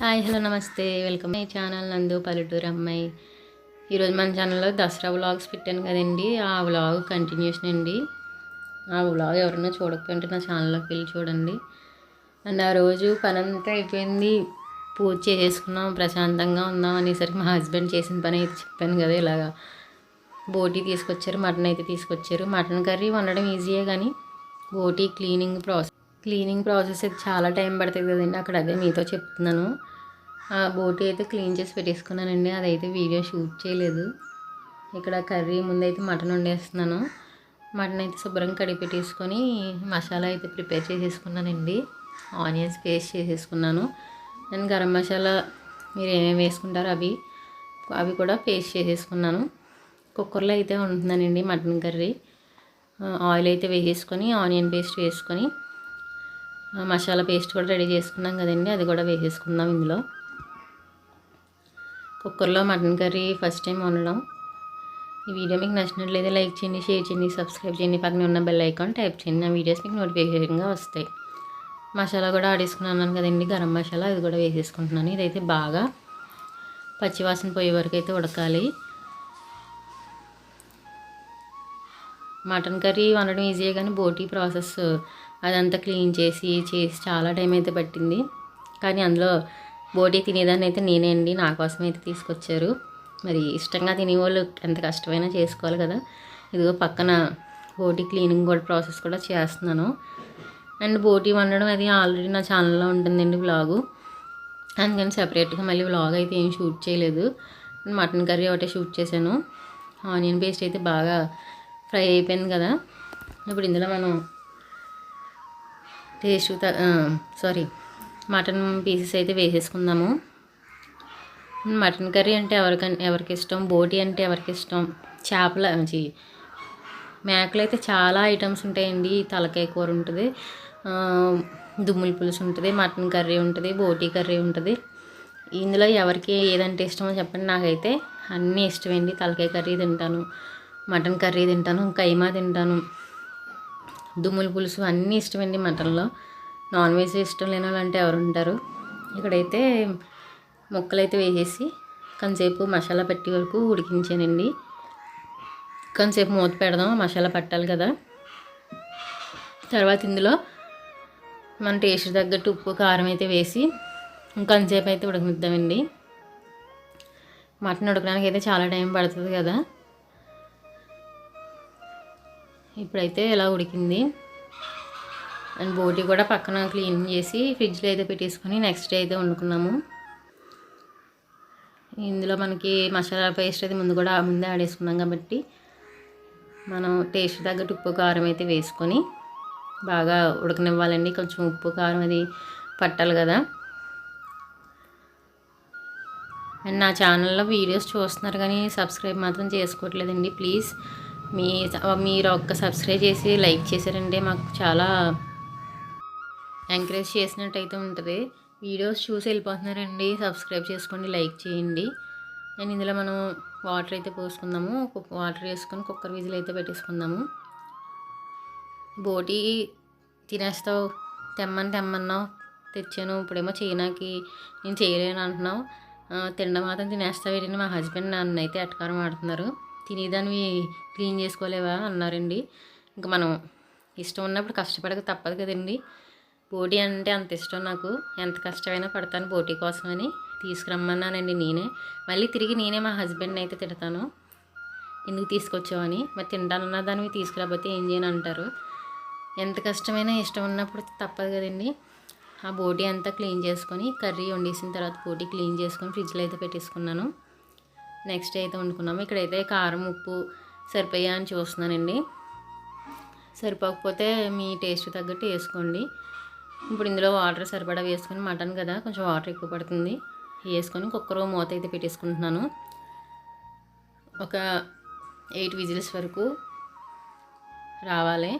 Hi hello నమస్తే. Welcome my channel నందు పల్లెటూరు అమ్మాయి. ఈరోజు మన ఛానల్లో దసరా వ్లాగ్స్ పెట్టాను కదండి. ఆ వ్లాగ్ కంటిన్యూషన్ అండి. ఆ వ్లాగ్ ఎవరైనా చూడకపోతే నా ఛానల్లోకి వెళ్ళి చూడండి. అండ్ ఆ రోజు పని అంతా అయిపోయింది. పూజ చేసేసుకున్నాం ప్రశాంతంగా ఉందాం అనేసరికి మా హస్బెండ్ చేసిన పని అయితే చెప్పాను కదా ఇలాగా. బోటీ తీసుకొచ్చారు మటన్ అయితే తీసుకొచ్చారు. మటన్ కర్రీ వండడం ఈజీయే కానీ బోటీ క్లీనింగ్ ప్రాసెస్ క్లీనింగ్ ప్రాసెస్ అయితే చాలా టైం పడుతుంది కదండి. అక్కడ అదే మీతో చెప్తున్నాను. ఆ బోటి అయితే క్లీన్ చేసి పెట్టేసుకున్నానండి. అదైతే వీడియో షూట్ చేయలేదు. ఇక్కడ కర్రీ ముందైతే మటన్ వండేస్తున్నాను. మటన్ అయితే శుభ్రంగా కడిగి పెట్టేసుకొని మసాలా అయితే ప్రిపేర్ చేసేసుకున్నానండి. ఆనియన్స్ పేస్ట్ చేసేసుకున్నాను. నేను గరం మసాలా మీరు ఏమేమి వేసుకుంటారో అవి అవి కూడా పేస్ట్ చేసేసుకున్నాను. కుక్కర్లో అయితే ఉంటున్నానండి మటన్ కర్రీ. ఆయిల్ అయితే వేసేసుకొని ఆనియన్ పేస్ట్ వేసుకొని మసాలా పేస్ట్ కూడా రెడీ చేసుకున్నాం కదండి అది కూడా వేసేసుకుందాం ఇందులో. కుక్కర్లో మటన్ కర్రీ ఫస్ట్ టైం వండడం. ఈ వీడియో మీకు నచ్చినట్లయితే లైక్ చేయండి షేర్ చేయండి సబ్స్క్రైబ్ చేయండి. పక్కన ఉన్న బెల్ ఐకాన్ టైప్ చేయండి నా వీడియోస్ మీకు నోటిఫికేషన్గా వస్తాయి. మసాలా కూడా ఆడేసుకున్నాను కదండి గరం మసాలా అది కూడా వేసేసుకుంటున్నాను. ఇదైతే బాగా పచ్చివాసన పోయే వరకు అయితే ఉడకాలి. మటన్ కర్రీ వండడం ఈజీయే కానీ బోటీ ప్రాసెస్ అదంతా క్లీన్ చేసి చేసి చాలా టైం అయితే పట్టింది. కానీ అందులో బోటీ తినేదాన్ని అయితే నేనే అండి. నా కోసం అయితే తీసుకొచ్చారు. మరి ఇష్టంగా తినేవాళ్ళు ఎంత కష్టమైనా చేసుకోవాలి కదా. ఇదిగో పక్కన బోటీ క్లీనింగ్ కూడా ప్రాసెస్ కూడా చేస్తున్నాను. అండ్ బోటీ వండడం అది ఆల్రెడీ నా ఛానల్లో ఉంటుందండి వ్లాగు అందుకని సపరేట్గా మళ్ళీ వ్లాగ్ అయితే ఏం షూట్ చేయలేదు. మటన్ కర్రీ ఒకటే షూట్ చేశాను. ఆనియన్ పేస్ట్ అయితే బాగా ఫ్రై అయిపోయింది కదా. ఇప్పుడు ఇందులో మనం టేస్ట్ సారీ మటన్ పీసెస్ అయితే వేసేసుకుందాము. మటన్ కర్రీ అంటే ఎవరికని ఎవరికి ఇష్టం బోటి అంటే ఎవరికి ఇష్టం చేపల మంచి మేకలు అయితే చాలా ఐటమ్స్ ఉంటాయండి. తలకాయ కూర ఉంటుంది దుమ్ముల పులుసు ఉంటుంది మటన్ కర్రీ ఉంటుంది బోటీ కర్రీ ఉంటుంది. ఇందులో ఎవరికి ఏదంటే ఇష్టమో చెప్పండి. నాకైతే అన్నీ ఇష్టమండి. తలకాయ కర్రీ తింటాను మటన్ కర్రీ తింటాను కైమా తింటాను. దుమ్ముల పులుసు అన్నీ ఇష్టమండి మటన్లో. నాన్ వెజ్ ఇష్టం లేని వాళ్ళు అంటే ఎవరు ఉంటారు? ఇక్కడైతే ముక్కలు అయితే వేసేసి కొంతసేపు మసాలా పట్టి వరకు ఉడికించానండి. కొంతసేపు మూత పెడదాం మసాలా పట్టాలి కదా. తర్వాత ఇందులో మన టేస్ట్ తగ్గట్టు ఉప్పు కారం అయితే వేసి ఇంకొంతసేపు అయితే ఉడకనిద్దామండి. మటన్ ఉడకడానికి అయితే చాలా టైం పడుతుంది కదా. ఇప్పుడైతే ఇలా ఉడికింది? అండ్ బోటీ కూడా పక్కన క్లీన్ చేసి ఫ్రిడ్జ్లో అయితే పెట్టేసుకొని నెక్స్ట్ డే అయితే వండుకున్నాము. ఇందులో మనకి మసాలా పేస్ట్ అయితే ముందు కూడా ముందే ఆడేసుకున్నాం కాబట్టి మనం టేస్ట్ తగ్గట్టు ఉప్పు కారం అయితే వేసుకొని బాగా ఉడకనివ్వాలండి. కొంచెం ఉప్పు కారం అది పట్టాలి కదా. అండ్ నా ఛానల్లో వీడియోస్ చూస్తున్నారు కానీ సబ్స్క్రైబ్ మాత్రం చేసుకోవట్లేదండి. ప్లీజ్ మీ మీరు ఒక్క సబ్స్క్రైబ్ చేసి లైక్ చేశారంటే మాకు చాలా ఎంకరేజ్ చేసినట్టయితే ఉంటుంది. వీడియోస్ చూసి వెళ్ళిపోతున్నారండి. సబ్స్క్రైబ్ చేసుకోండి లైక్ చేయండి. నేను ఇందులో మనం వాటర్ అయితే పోసుకుందాము. వాటర్ వేసుకొని కుక్కర్ విజిల్ అయితే పెట్టేసుకుందాము. బోటి తినేస్తావు. తెమ్మని తెమ్మన్నావు. తెచ్చాను. ఇప్పుడేమో చైనాకి నేను చేయలేను అంటున్నావు. తినడం మాత్రం తినేస్తావేంటి మా హస్బెండ్ నన్ను అయితే ఎటకారం ఆడుతున్నారు తినేదానివి క్లీన్ చేసుకోలేవా అన్నారండి. ఇంకా మనం ఇష్టం ఉన్నప్పుడు కష్టపడక తప్పదు కదండి. బోటీ అంటే అంత ఇష్టం నాకు. ఎంత కష్టమైనా పడతాను పోటీ కోసమని తీసుకురమ్మన్నానండి నేనే. మళ్ళీ తిరిగి నేనే మా హస్బెండ్ని అయితే తిడతాను. ఎందుకు తీసుకొచ్చావని? మరి తింటానన్న దానివి తీసుకురాకపోతే ఏం చేయను అంటారు. ఎంత కష్టమైనా ఇష్టం ఉన్నప్పుడు తప్పదు కదండి. ఆ బోటీ అంతా క్లీన్ చేసుకొని కర్రీ వండేసిన తర్వాత బోటీ క్లీన్ చేసుకొని ఫ్రిడ్జ్లో అయితే పెట్టేసుకున్నాను. నెక్స్ట్ అయితే వండుకున్నాము. ఇక్కడైతే కారం ఉప్పు సరిపోయా అని చూస్తున్నానండి. సరిపోకపోతే మీ టేస్ట్ తగ్గట్టు వేసుకోండి. ఇప్పుడు ఇందులో వాటర్ సరిపడా వేసుకొని మటన్ కదా కొంచెం వాటర్ ఎక్కువ పడుతుంది. వేసుకొని కుక్కర్ మూత అయితే పెట్టేసుకుంటున్నాను. ఒక ఎయిట్ విజిల్స్ వరకు రావాలి.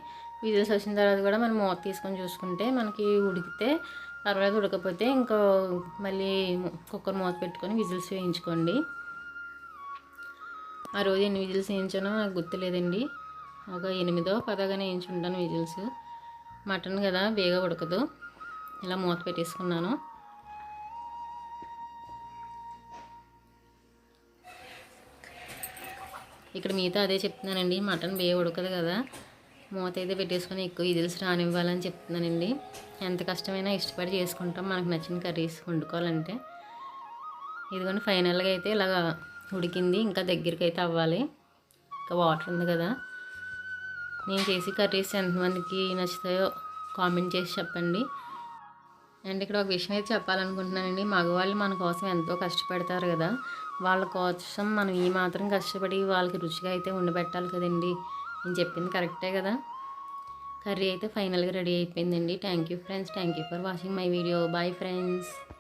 విజిల్స్ వచ్చిన తర్వాత కూడా మనం మూత తీసుకొని చూసుకుంటే మనకి ఉడికితే తర్వాత ఉడకపోతే ఇంకా మళ్ళీ కుక్కర్ మూత పెట్టుకొని విజిల్స్ వేయించుకోండి. ఆ రోజు ఎన్ని విజిల్స్ వేయించానో నాకు గుర్తులేదండి. ఒక ఎనిమిదో పదగానే వేయించుంటాను విజిల్స్. మటన్ కదా బేగ ఉడకదు. ఇలా మూత పెట్టేసుకున్నాను. ఇక్కడ మీతో అదే చెప్తున్నానండి మటన్ బేగ ఉడకదు కదా. మూత అయితే పెట్టేసుకొని ఎక్కువ విజిల్స్ రానివ్వాలని చెప్తున్నానండి. ఎంత కష్టమైనా ఇష్టపడి చేసుకుంటాం మనకు నచ్చిన కర్రీస్ వండుకోవాలంటే. ఇదిగోండి ఫైనల్గా అయితే ఇలాగా ఉడికింది. ఇంకా దగ్గరికి అయితే అవ్వాలి. ఇంకా వాటర్ ఉంది కదా. నేను చేసి కర్రీస్ ఎంతమందికి నచ్చుతాయో కామెంట్ చేసి చెప్పండి. అండ్ ఇక్కడ ఒక విషయం అయితే చెప్పాలనుకుంటున్నానండి. మగవాళ్ళు మన కోసం ఎంతో కష్టపడతారు కదా. వాళ్ళ కోసం మనం ఈ మాత్రం కష్టపడి వాళ్ళకి రుచిగా అయితే ఉండబెట్టాలి కదండి. నేను చెప్పింది కరెక్టే కదా. కర్రీ అయితే ఫైనల్గా రెడీ అయిపోయిందండి. Thank you friends thank you for watching my video bye friends